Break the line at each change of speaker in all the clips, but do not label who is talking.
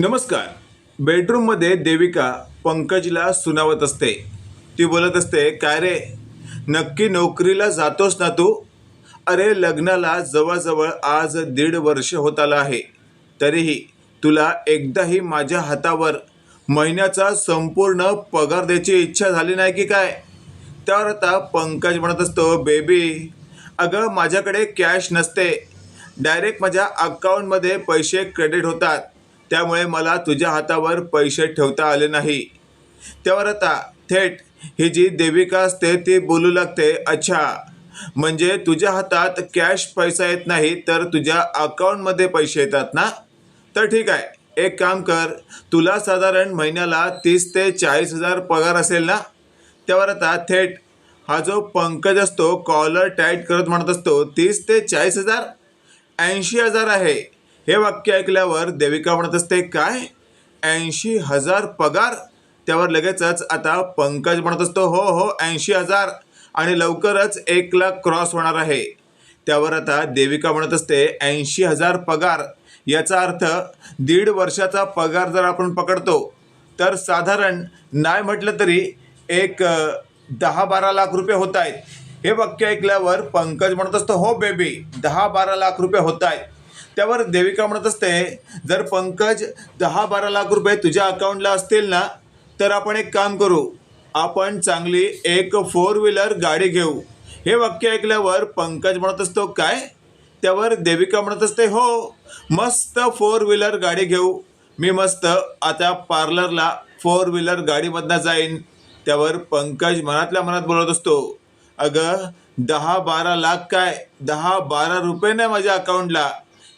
नमस्कार. बेडरूममध्ये देविका पंकजला सुनावत असते. ती बोलत असते काय रे? नक्की नोकरीला जातोस ना तू? अरे लग्नाला जवळजवळ आज दीड वर्ष होत आलं आहे. तरीही तुला एकदाही माझ्या हातावर महिन्याचा संपूर्ण पगार द्यायची इच्छा झाली नाही की काय? त्यावर आता पंकज म्हणत असतो बेबी अगं माझ्याकडे कॅश नसते. डायरेक्ट माझ्या अकाउंटमध्ये पैसे क्रेडिट होतात. त्यामुळे मला तुझ्या हातावर पैसे ठेवता आले नाही. त्यावर आता थेट ही जी देविका असते ती बोलू लागते अच्छा म्हणजे तुझ्या हातात कॅश पैसा येत नाही तर तुझ्या अकाउंटमध्ये पैसे येतात ना? तर ठीक आहे एक काम कर तुला साधारण महिन्याला तीस ते चाळीस हजार पगार असेल ना? त्यावर आता थेट हा जो पंकज असतो कॉलर टाईट करत म्हणत असतो तीस ते चाळीस हजार? ऐंशी हजार आहे. हे वाक्य ऐकल्यावर देविका म्हणत असते काय? ऐंशी हजार पगार? त्यावर लगेचच आता पंकज म्हणत असतो हो हो ऐंशी हजार. आणि लवकरच एक लाख क्रॉस होणार आहे. त्यावर आता देविका म्हणत असते ऐंशी हजार पगार. याचा अर्थ दीड वर्षाचा पगार जर आपण पकडतो तर साधारण नाही म्हटलं तरी एक दहा बारा लाख रुपये होत आहेत. हे वाक्य ऐकल्यावर पंकज म्हणत असतो हो बेबी दहा बारा लाख रुपये होत आहेत. त्यावर देविका म्हणत असते जर पंकज दहा बारा लाख रुपये तुझ्या अकाउंटला असतील ना तर आपण एक काम करू. आपण चांगली एक फोर व्हीलर गाडी घेऊ. हे वाक्य ऐकल्यावर पंकज म्हणत असतो काय? त्यावर देविका म्हणत असते हो मस्त फोर व्हीलर गाडी घेऊ. मी मस्त आता पार्लरला फोर व्हीलर गाडीमधनं जाईन. त्यावर पंकज मनातल्या मनात बोलत असतो अगं दहा बारा लाख काय? दहा बारा रुपये नाही माझ्या अकाउंटला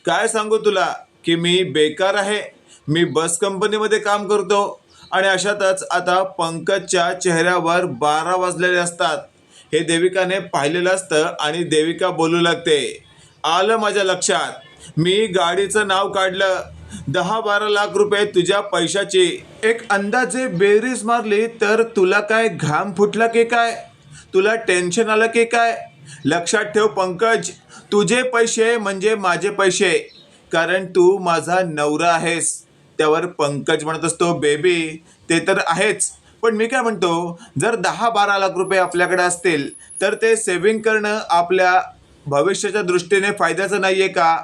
काय सांगू तुला? की मी बेकार आहे. मी बस कंपनीमध्ये काम करतो. आणि अशातच आता पंकजच्या चेहऱ्यावर बारा वाजलेले असतात. हे देविकाने पाहिलेलं असतं आणि देविका बोलू लागते. आलं माझ्या लक्षात. मी गाडीचं नाव काढलं. दहा बारा लाख रुपये तुझ्या पैशाची. एक अंदाजे बेरीज मारली तर तुला काय घाम फुटला की काय? तुला टेन्शन आलं की काय? लक्षात ठेव पंकज. तुझे पैसे म्हणजे माझे पैसे. कारण तू माझा नवरा आहेस. त्यावर पंकज म्हणत असतो बेबी ते तर आहेच. पण मी काय म्हणतो जर दहा बारा लाख रुपये आपल्याकडे असतील तर ते सेव्हिंग करणं आपल्या भविष्याच्या दृष्टीने फायद्याचं नाही आहे का?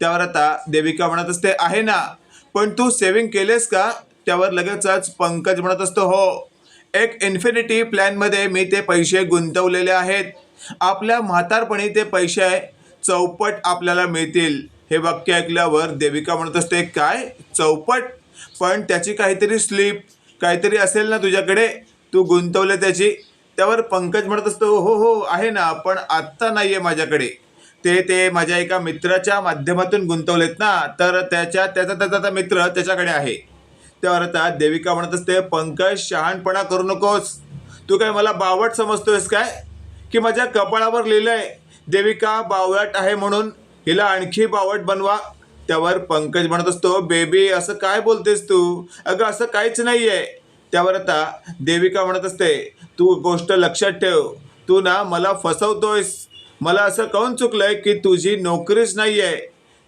त्यावर आता देविका म्हणत असते आहे ना. पण तू सेव्हिंग केलेस का? त्यावर लगेचच पंकज म्हणत असतो हो. एक इन्फिनिटी प्लॅनमध्ये मी ते पैसे गुंतवलेले आहेत. आपल्या म्हातारपणी ते पैसे चौपट आपल्याला मिळतील. हे वाक्य ऐकल्यावर देविका म्हणत असते काय? चौपट? पण त्याची काहीतरी स्लिप काहीतरी असेल ना तुझ्याकडे? तू गुंतवले त्याची. त्यावर पंकज म्हणत असतो हो हो आहे ना पण आत्ता नाही आहे माझ्याकडे. ते ते माझ्या एका मित्राच्या माध्यमातून गुंतवलेत ना तर त्याच्या त्याचा त्याचा त्याचा मित्र त्याच्याकडे आहे. त्यावर आता देविका म्हणत असते पंकज शहाणपणा करू नकोस. तू काय मला बावट समजतोयस काय? की माझ्या कपाळावर लिहिलंय देविका बावळट आहे म्हणून हिला आणखी बावट बनवा. त्यावर पंकज म्हणत असतो बेबी असं काय बोलतेस तू? अगं असं काहीच नाही आहे त्यावर आता देविका म्हणत असते तू गोष्ट लक्षात ठेव. तू ना मला फसवतोयस. मला असं काऊन चुकलंय की तुझी नोकरीच नाही आहे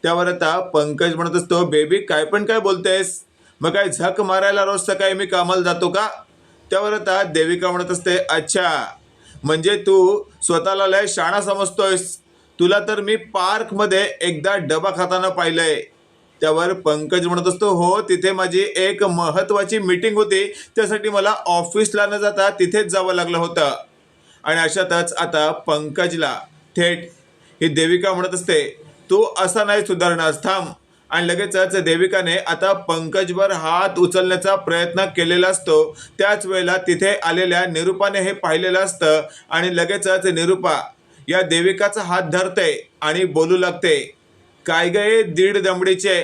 त्यावर आता पंकज म्हणत असतो बेबी काय पण काय बोलतेस? मग काय झक मारायला रोज सकाळी मी कामाला जातो का? त्यावर आता देविका म्हणत असते अच्छा म्हणजे तू स्वतःला लय शाणा समजतोयस. तुला तर मी पार्कमध्ये एकदा डबा खाताना पाहिलंय. त्यावर पंकज म्हणत असतो हो तिथे माझी एक महत्त्वाची मीटिंग होती. त्यासाठी मला ऑफिसला न जाता तिथेच जावं लागलं होतं. आणि अशातच आता पंकजला थेट ही देविका म्हणत असते तू असा नाही सुधारणार थांब. आणि लगेचच देविकाने आता पंकजवर हात उचलण्याचा प्रयत्न केलेला असतो. त्याच वेळेला तिथे आलेल्या निरूपाने हे पाहिलेलं असतं आणि लगेचच निरूपा या देविकाचा हात धरते आणि बोलू लागते काय गे दीड दमडीचे?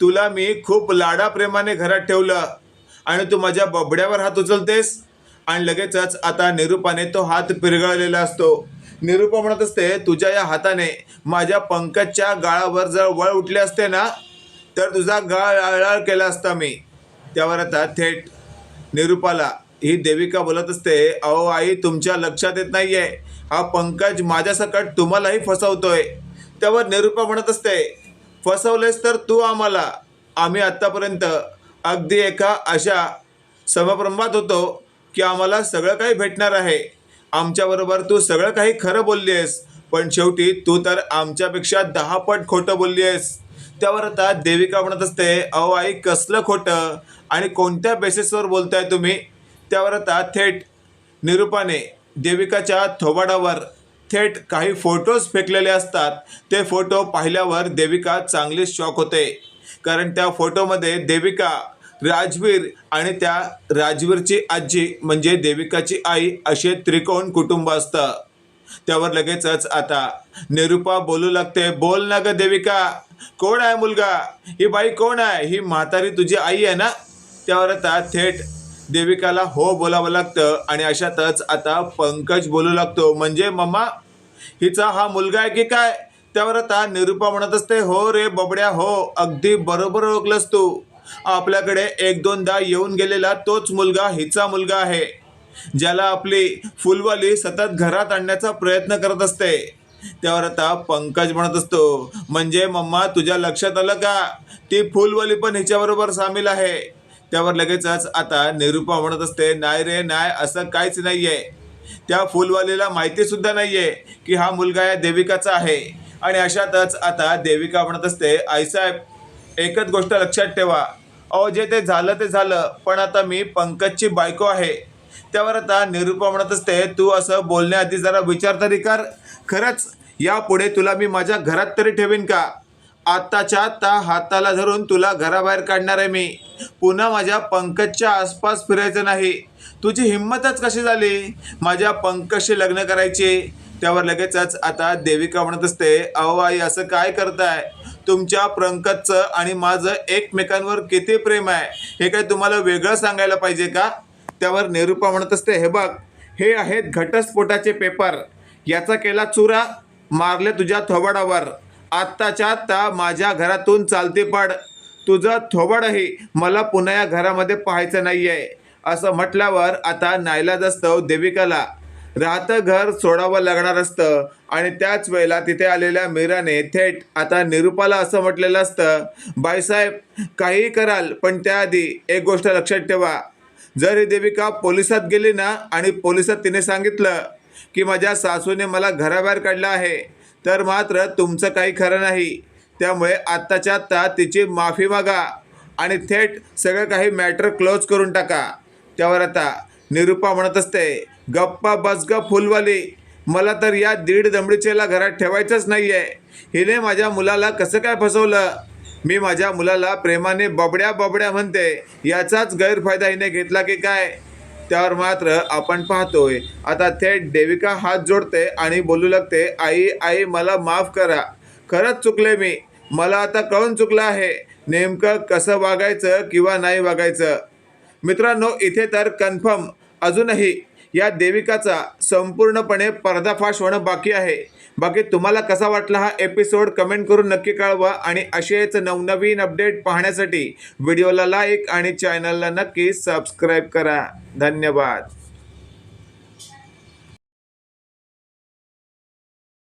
तुला मी खूप लाडाप्रेमाने घरात ठेवलं आणि तू माझ्या बबड्यावर हात उचलतेस? आणि लगेचच आता निरूपाने तो हात पिरगळलेला असतो. निरूपा म्हणत असते तुझ्या या हाताने माझ्या पंकजच्या गाळावर जर वळ उठले असते ना तर तुझा गाळ आळाळ केला असता मी. त्यावर आता थेट निरूपाला ही देविका बोलत असते अहो आई तुमच्या लक्षात येत नाहीये. हा पंकज माझ्यासकट तुम्हालाही फसवतोय. त्यावर निरूपा म्हणत असते फसवलेस तर तू आम्हाला. आम्ही आत्तापर्यंत अगदी एका अशा समप्रमात होतो की आम्हाला सगळं काही भेटणार आहे. आमच्याबरोबर तू सगळं काही खरं बोलली आहेस पण शेवटी तू तर आमच्यापेक्षा दहा पट खोटं बोलली आहेस त्यावर आता देविका म्हणत असते अहो आई कसलं खोटं? आणि कोणत्या बेसिसवर बोलताय तुम्ही? त्यावर आता थेट निरूपाने देविकाच्या थोबाडावर थेट काही फोटोज फेकलेले असतात. ते फोटो पाहिल्यावर देविका चांगलीच शॉक होते. कारण त्या फोटोमध्ये देविका राजवीर आणि त्या राजवीरची आजी म्हणजे देविकाची आई असे त्रिकोण कुटुंब असतं. त्यावर लगेचच आता निरूपा बोलू लागते बोल ना ग देविका कोण आहे मुलगा? ही बाई कोण आहे? ही म्हातारी तुझी आई आहे ना? त्यावर आता थेट देविकाला हो बोलावं लागतं आणि अशातच आता पंकज बोलू लागतो म्हणजे मम्मा हिचा हा मुलगा आहे की काय? त्यावर आता निरूपा म्हणत असते हो रे बबड्या हो अगदी बरोबर ओळखलंस तू. आपल्याकडे एक दोनदा येऊन गेलेला तोच मुलगा हिचा मुलगा आहे ज्याला आपली फुलवाली सतत घरात आणण्याचा प्रयत्न करत असते. त्यावर आता पंकज म्हणत असतो म्हणजे मम्मा तुझ्या लक्षात आलं का? ती फुलवाली पण हिच्याबरोबर सामील आहे. त्यावर लगेचच आता निरूपा म्हणत असते नाही रे नाही असं काहीच नाहीये. त्या फुलवालीला माहिती सुद्धा नाहीये की हा मुलगा या देविकाचा आहे. आणि अशातच आता देविका म्हणत असते आईसाहेब एकच गोष्ट लक्षात ठेवा. अहो जे ते झालं ते झालं. पण आता मी पंकजची बायको आहे. त्यावर आता निरूपा म्हणत असते तू असं बोलण्याआधी जरा विचार तरी कर. खरंच यापुढे तुला मी माझ्या घरात तरी ठेवीन का? आत्ताच्या आत्ता हाताला धरून तुला घराबाहेर काढणार आहे मी. पुन्हा माझ्या पंकजच्या आसपास फिरायचं नाही. तुझी हिंमतच कशी झाली? माझ्या पंकजशी लग्न करायची. त्यावर लगेचच आता देविका म्हणत असते अहो आई असं काय करताय? तुमच्या पंकजचं आणि माझं एकमेकांवर किती प्रेम आहे हे काय तुम्हाला वेगळं सांगायला पाहिजे का? त्यावर निरूपा म्हणत असते हे बघ हे आहेत घटस्फोटाचे पेपर. याचा केला चुरा मारले तुझ्या थोबाडावर. आत्ताच्या आत्ता माझ्या घरातून चालते पड. तुझं थोबाडही मला पुन्हा या घरामध्ये पाहायचं नाही आहे असं म्हटल्यावर आता नाईलाज असतं देविकाला. राहतं घर सोडावं लागणार असतं. आणि त्याच वेळेला तिथे आलेल्या मीराने थेट आता निरूपाला असं म्हटलेलं असतं बाईसाहेब काहीही कराल पण त्याआधी एक गोष्ट लक्षात ठेवा. जर ही देविका पोलिसात गेली ना आणि पोलिसात तिने सांगितलं की माझ्या सासूने मला घराबाहेर काढलं आहे तर मात्र तुमचं काही खरं नाही. त्यामुळे आत्ताच्या आत्ता तिची माफी मागा आणि थेट सगळं काही मॅटर क्लोज करून टाका. त्यावर आता निरूपा म्हणत असते गप्पा बस ग फुलवाली. मला तर या दीड दमडीचेला घरात ठेवायचंच नाही आहे हिने माझ्या मुलाला कसं काय फसवलं? मी माझ्या मुलाला प्रेमाने बबड्या बबड्या म्हणते. याचाच गैरफायदा हिने घेतला की काय? त्यावर मात्र आपण पाहतोय. आता थेट देविका हात जोडते आणि बोलू लागते आई आई मला माफ करा. खरंच चुकले मी. मला आता कळून चुकलं आहे. नेमकं कसं वागायचं किंवा नाही वागायचं? मित्रांनो इथे तर कन्फर्म. अजूनही या देविकाचा संपूर्णपणे पर्दाफाश होणं बाकी आहे. बाकी तुम्हाला कसा वाटला हा एपिसोड कमेंट करून नक्की कळवा आणि असेच नवनवीन अपडेट पाहण्यासाठी व्हिडिओला लाईक आणि चॅनलला नक्की सबस्क्राईब करा. धन्यवाद.